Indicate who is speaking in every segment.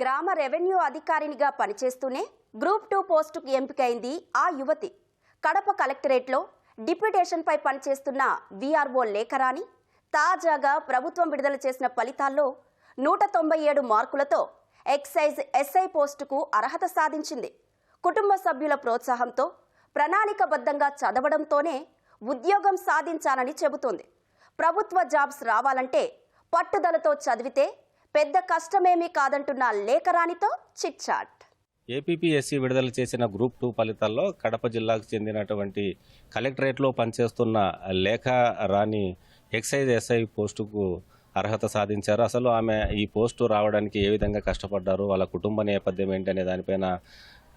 Speaker 1: గ్రామ రెవెన్యూ అధికారినిగా పనిచేస్తూనే group two పోస్టుకు ఎంపికైంది ఆ యువతి. కడప కలెక్టరేట్లో డిప్యుటేషన్పై పనిచేస్తున్న వీఆర్ఓ లేఖరాని తాజాగా ప్రభుత్వం విడుదల చేసిన ఫలితాల్లో నూట తొంభై ఏడు మార్కులతో ఎక్సైజ్ ఎస్ఐ పోస్టుకు అర్హత సాధించింది. కుటుంబ సభ్యుల ప్రోత్సాహంతో ప్రణాళికబద్ధంగా చదవడంతోనే ఉద్యోగం సాధించానని చెబుతోంది. ప్రభుత్వ జాబ్స్ రావాలంటే పట్టుదలతో చదివితే పెద్ద కష్టమేమీ కాదంటున్న లేఖరానితో చిట్చాట్.
Speaker 2: ఏపీపీఎస్సీ విడుదల చేసిన గ్రూప్ టూ ఫలితాల్లో కడప జిల్లాకు చెందినటువంటి కలెక్టరేట్లో పనిచేస్తున్న లేఖ రాణి ఎక్సైజ్ ఎస్ఐ పోస్టుకు అర్హత సాధించారు. అసలు ఆమె ఈ పోస్టు రావడానికి ఏ విధంగా కష్టపడ్డారు? వాళ్ళ కుటుంబ నేపథ్యం ఏంటి అనే దానిపైన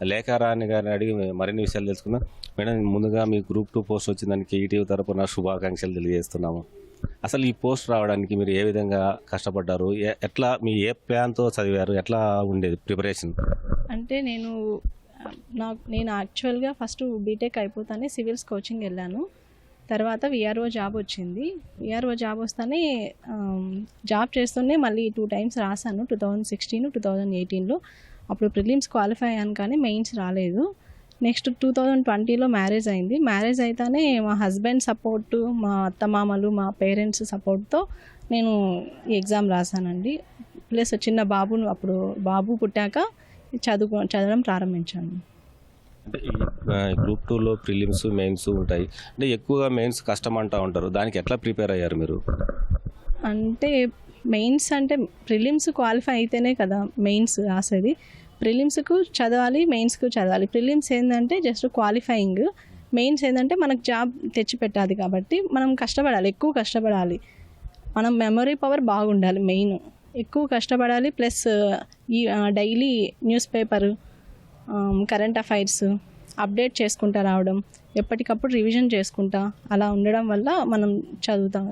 Speaker 2: లేఖ రాణి గారిని అడిగి మరిన్ని విషయాలు తెలుసుకుందాం. మేడం ముందుగా మీ గ్రూప్ టూ పోస్ట్ వచ్చిందానికి ఈటీవీ తరపున శుభాకాంక్షలు తెలియజేస్తున్నాము. అసలు ఈ పోస్ట్ రావడానికి మీరు ఏ విధంగా కష్టపడ్డారు? ఎట్లా మీ ఏ ప్లాన్తో చదివారు? ఎట్లా ఉండేది ప్రిపరేషన్
Speaker 3: అంటే నేను నాకు నేను యాక్చువల్గా ఫస్ట్ బీటెక్ అయిపోతానే సివిల్స్ కోచింగ్ వెళ్ళాను. తర్వాత విఆర్ఓ జాబ్ వచ్చింది. విఆర్ఓ జాబ్ వస్తానే జాబ్ చేస్తూనే మళ్ళీ టూ టైమ్స్ రాశాను. Two thousand sixteen two thousand ఎయిటీన్లో అప్పుడు ప్రిలిమ్స్ క్వాలిఫై అయ్యాను కానీ మెయిన్స్ రాలేదు. నెక్స్ట్ టూ థౌజండ్ ట్వంటీలో మ్యారేజ్ అయింది. మ్యారేజ్ అయితేనే మా హస్బెండ్ సపోర్టు మా అత్తమామలు మా పేరెంట్స్ సపోర్ట్తో నేను ఈ ఎగ్జామ్ రాశానండి. ప్లస్ చిన్న బాబును అప్పుడు బాబు పుట్టాక చదువు చదవడం ప్రారంభించాను.
Speaker 2: అంటే గ్రూప్ టూలో ప్రిలిమ్స్ మెయిన్స్ ఉంటాయి. అంటే ఎక్కువగా మెయిన్స్ కష్టం అంటూ ఉంటారు. దానికి ఎట్లా ప్రిపేర్ అయ్యారు మీరు?
Speaker 3: అంటే మెయిన్స్ అంటే ప్రిలిమ్స్ క్వాలిఫై అయితేనే కదా మెయిన్స్ రాసేది. ప్రిలిమ్స్కు చదవాలి మెయిన్స్కు చదవాలి. ప్రిలిమ్స్ ఏంటంటే జస్ట్ క్వాలిఫైయింగ్. మెయిన్స్ ఏంటంటే మనకు జాబ్ తెచ్చిపెట్టాలి కాబట్టి మనం కష్టపడాలి ఎక్కువ కష్టపడాలి. మనం మెమరీ పవర్ బాగుండాలి మెయిన్. ఎక్కువ కష్టపడాలి ప్లస్ ఈ daily news paper current affairs update చేసుకుంటా రావడం ఎప్పటికప్పుడు రివిజన్ చేసుకుంటా అలా ఉండడం వల్ల మనం చదువుతాం.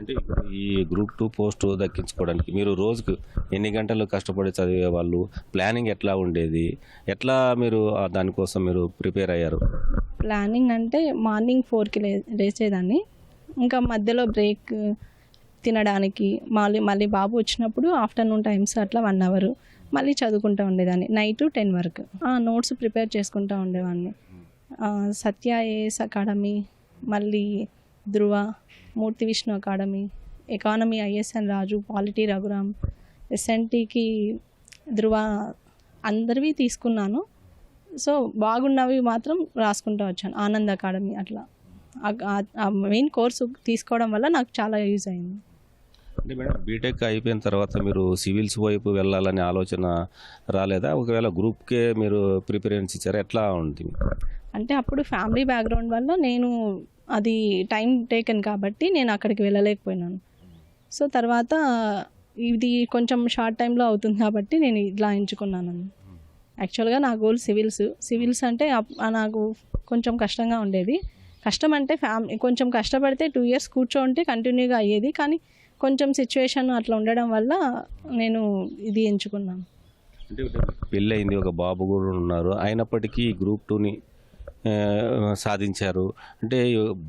Speaker 2: అంటే ఈ గ్రూప్ టూ పోస్ట్ దక్కించుకోవడానికి మీరు రోజుకు ఎన్ని గంటలు కష్టపడి చదివే వాళ్ళు ప్లానింగ్ ఎట్లా ఉండేది ఎట్లా మీరు దానికోసం మీరు ప్రిపేర్ అయ్యారు?
Speaker 3: ప్లానింగ్ అంటే మార్నింగ్ ఫోర్కి లే లేచేదాన్ని. ఇంకా మధ్యలో బ్రేక్ తినడానికి మళ్ళీ మళ్ళీ బాబు వచ్చినప్పుడు ఆఫ్టర్నూన్ టైమ్స్ అట్లా వన్ అవర్. మళ్ళీ చదువుకుంటూ ఉండేదాన్ని నైట్ టెన్ వరకు. నోట్స్ ప్రిపేర్ చేసుకుంటూ ఉండేవాడిని సత్య ఏఎస్ అకాడమీ మళ్ళీ Dhruva Murthy Vishnu academy economy ISN Raju polity Raghuram ఎస్ఎన్టీకి Dhruva అందరివి తీసుకున్నాను. సో బాగున్నవి మాత్రం రాసుకుంటూ వచ్చాను. ఆనంద్ అకాడమీ అట్లా. ఆ మెయిన్ కోర్సు తీసుకోవడం వల్ల నాకు చాలా యూజ్ అయింది.
Speaker 2: అంటే మేడం బీటెక్ అయిపోయిన తర్వాత మీరు సివిల్స్ వైపు వెళ్ళాలనే ఆలోచన రాలేదా? ఒకవేళ గ్రూప్కే మీరు ప్రిఫరెన్స్ ఇచ్చారా? ఎట్లా ఉంది?
Speaker 3: అంటే అప్పుడు ఫ్యామిలీ బ్యాక్గ్రౌండ్ వల్ల నేను అది టైం టేకెన్ కాబట్టి నేను అక్కడికి వెళ్ళలేకపోయినాను. సో తర్వాత ఇది కొంచెం షార్ట్ టైంలో అవుతుంది కాబట్టి నేను ఇలా ఎంచుకున్నాను. యాక్చువల్గా నా గోల్ సివిల్స్. సివిల్స్ అంటే అప్- నాకు కొంచెం కష్టంగా ఉండేది. కష్టం అంటే ఫ్యామిలీ కొంచెం కష్టపడితే టూ ఇయర్స్ కూర్చోంటే కంటిన్యూగా అయ్యేది. కానీ కొంచెం సిచ్యువేషన్ అట్లా ఉండడం వల్ల నేను ఇది ఎంచుకున్నాను.
Speaker 2: అంటే పెళ్ళి అయింది ఒక బాబు కూడా ఉన్నారు. అయినప్పటికీ గ్రూప్ టూని సాధించారు. అంటే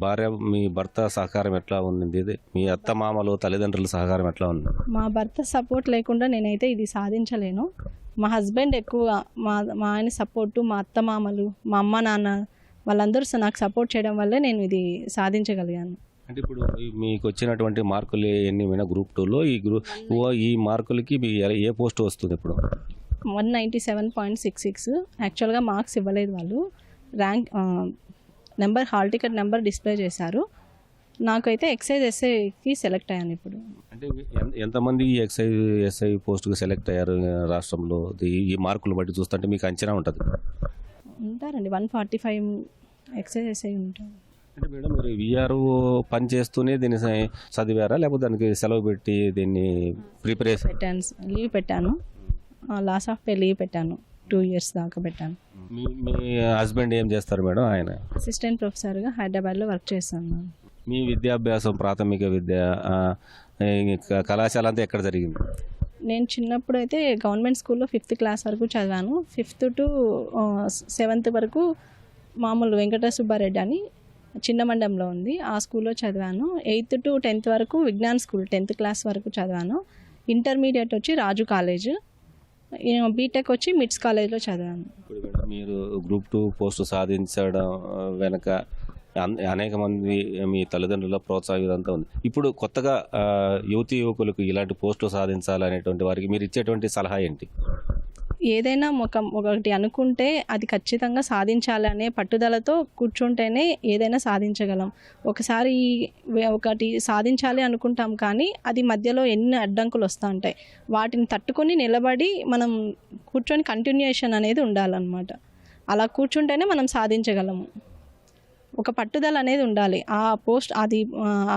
Speaker 2: భార్య మీ భర్త సహకారం ఎట్లా ఉంది? మీ అత్త మామలు తల్లిదండ్రుల సహకారం ఎట్లా ఉంది
Speaker 3: మా భర్త సపోర్ట్ లేకుండా నేనైతే ఇది సాధించలేను. మా హస్బెండ్ ఎక్కువ మా మా ఆయన సపోర్టు మా అత్త మామలు మా అమ్మ నాన్న వాళ్ళందరూ నాకు సపోర్ట్ చేయడం వల్లే నేను ఇది సాధించగలిగాను.
Speaker 2: అంటే ఇప్పుడు మీకు వచ్చినటువంటి మార్కులు ఎన్ని గ్రూప్ టూలో? ఈ గ్రూప్ ఈ మార్కులకి ఏ పోస్ట్ వస్తుంది ఇప్పుడు?
Speaker 3: One ninety seven point six six. యాక్చువల్గా మార్క్స్ ఇవ్వలేదు వాళ్ళు. Rank number hall ticket number display చేశారు. నాకైతే ఎక్సైజ్ ఎస్ఐకి సెలెక్ట్ అయ్యాను ఇప్పుడు.
Speaker 2: అంటే ఎంతమంది ఈ ఎక్సైజ్ ఎస్ఐ పోస్ట్కి సెలెక్ట్ అయ్యారు రాష్ట్రంలో? ఈ- మార్కులు బట్టి చూస్తుంటే మీకు అంచనా ఉంటుంది.
Speaker 3: ఉంటారండి one forty five excise SI ఉంటారు
Speaker 2: అంటే మేడం మీరు విఆర్ఓ పని చేస్తూనే దీన్ని చదివారా? లేకపోతే దానికి సెలవు పెట్టి దీన్ని ప్రిపరేషన్?
Speaker 3: పెట్టాను లీవ్ పెట్టాను. లాస్ ఆఫ్ పే లీవ్ పెట్టాను. టూ ఇయర్స్ దాకా పెట్టాను.
Speaker 2: మీ మీ హస్బెండ్ ఏం చేస్తారు మేడం? ఆయన?
Speaker 3: అసిస్టెంట్ ప్రొఫెసర్గా హైదరాబాద్లో వర్క్ చేస్తాను
Speaker 2: మీ విద్యాభ్యాసం ప్రాథమిక విద్య ఆ, కళాశాల అంతా ఎక్కడ జరిగింది?
Speaker 3: నేను చిన్నప్పుడు అయితే గవర్నమెంట్ స్కూల్లో ఫిఫ్త్ క్లాస్ వరకు చదివాను. ఫిఫ్త్ టు సెవెంత్ వరకు మామూలు వెంకట సుబ్బారెడ్డి అని చిన్న మండంలో ఉంది. ఆ స్కూల్లో చదివాను. ఎయిత్ టు టెన్త్ వరకు విజ్ఞాన్ స్కూల్ టెన్త్ క్లాస్ వరకు చదివాను. ఇంటర్మీడియట్ వచ్చి రాజు కాలేజ్. బీటెక్ వచ్చి మిడ్స్ కాలేజ్లో చదివాను.
Speaker 2: ఇప్పుడు మీరు గ్రూప్ టూ పోస్ట్ సాధించడం వెనక అనేక మంది మీ తల్లిదండ్రుల ప్రోత్సాహం ఇదంతా ఉంది. ఇప్పుడు కొత్తగా యువతి యువకులకు ఇలాంటి పోస్టు సాధించాలనేటువంటి వారికి మీరు ఇచ్చేటువంటి సలహా ఏంటి?
Speaker 3: ఏదైనా ఒక ఒకటి అనుకుంటే అది ఖచ్చితంగా సాధించాలి అనే పట్టుదలతో కూర్చుంటేనే ఏదైనా సాధించగలం. ఒకసారి ఒకటి సాధించాలి అనుకుంటాం కానీ అది మధ్యలో ఎన్ని అడ్డంకులు వస్తూ ఉంటాయి వాటిని తట్టుకొని నిలబడి మనం కూర్చొని కంటిన్యూషన్ అనేది ఉండాలన్నమాట. అలా కూర్చుంటేనే మనం సాధించగలము. ఒక పట్టుదల అనేది ఉండాలి. ఆ పోస్ట్ అది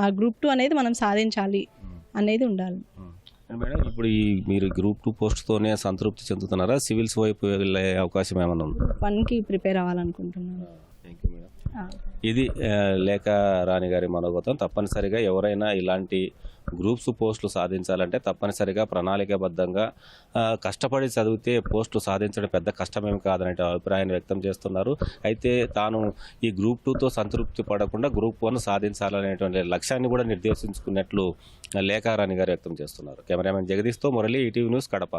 Speaker 3: ఆ గ్రూప్ టూ అనేది మనం సాధించాలి అనేది ఉండాలి.
Speaker 2: మేడం? ఇప్పుడు ఈ మీరు గ్రూప్ టూ పోస్ట్తోనే సంతృప్తి చెందుతున్నారా? సివిల్స్ వైపు వెళ్ళే అవకాశం ఏమైనా ఉంది?
Speaker 3: వన్కి ప్రిపేర్ అవ్వాలనుకుంటున్నాను.
Speaker 2: Thank you madam.
Speaker 3: ఆ.
Speaker 2: ఇది లేఖ రాణి గారి మనోగతం. తప్పనిసరిగా ఎవరైనా ఇలాంటి గ్రూప్స్ పోస్టులు సాధించాలంటే తప్పనిసరిగా ప్రణాళికాబద్ధంగా కష్టపడి చదివితే పోస్టు సాధించడం పెద్ద కష్టమేమి కాదనే అభిప్రాయాన్ని వ్యక్తం చేస్తున్నారు. అయితే తాను ఈ గ్రూప్ టూతో సంతృప్తి పడకుండా గ్రూప్ వన్ సాధించాలనేటువంటి లక్ష్యాన్ని కూడా నిర్దేశించుకున్నట్లు లేఖారాణి గారు వ్యక్తం చేస్తున్నారు. కెమెరామెన్ జగదీష్తో మురళి ఈటీవీ న్యూస్ కడప.